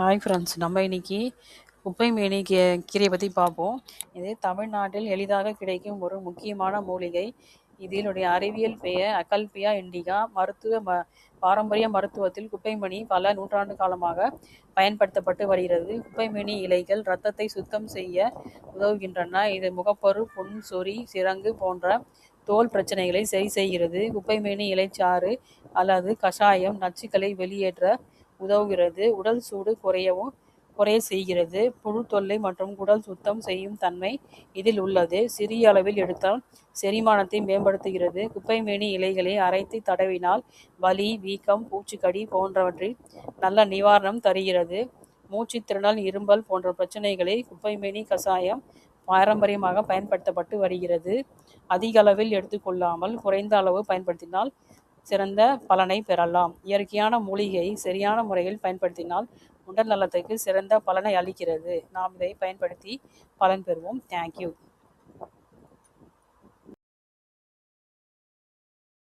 Hi friends நம்ம இன்னைக்கு குப்பை மேனி கீ கீரையை பற்றி பார்ப்போம். இது தமிழ்நாட்டில் எளிதாக கிடைக்கும் ஒரு முக்கியமான மூலிகை. இதனுடைய அறிவியல் பெயர் அகல்பியா இண்டிகா. மருத்துவ ம பாரம்பரிய மருத்துவத்தில் குப்பைமணி பல நூற்றாண்டு காலமாக பயன்படுத்தப்பட்டு வருகிறது. குப்பைமணி இலைகள் இரத்தத்தை சுத்தம் செய்ய உதவுகின்றன. இது முகப்பரு புண் சொறி சிரங்கு போன்ற தோல் பிரச்சனைகளை சரி செய்கிறது. குப்பைமேனி இலைச்சாறு அல்லது கஷாயம் நச்சுக்களை வெளியேற்ற உதவுகிறது. உடல் சூடு குறையவும் குறைய செய்கிறது. புழு தொல்லை மற்றும் குடல் சுத்தம் செய்யும் தன்மை இதில் உள்ளது. சிறிய அளவில் எடுத்தால் செரிமானத்தை மேம்படுத்துகிறது. குப்பைமேனி இலைகளை அரைத்து தடவினால் வலி வீக்கம் பூச்சிக்கடி போன்றவற்றில் நல்ல நிவாரணம் தருகிறது. மூச்சுத்திறனால் இரும்பல் போன்ற பிரச்சனைகளை குப்பைமேனி கஷாயம் பாரம்பரியமாக பயன்படுத்தப்பட்டு வருகிறது. அதிக அளவில் எடுத்துக்கொள்ளாமல் குறைந்த அளவு பயன்படுத்தினால் சிறந்த பலனை பெறலாம். இயற்கையான மூலிகை சரியான முறையில் பயன்படுத்தினால் உடல் நலத்துக்கு சிறந்த பலனை அளிக்கிறது. நாம் இதை பயன்படுத்தி பலன் பெறுவோம். தேங்க்யூ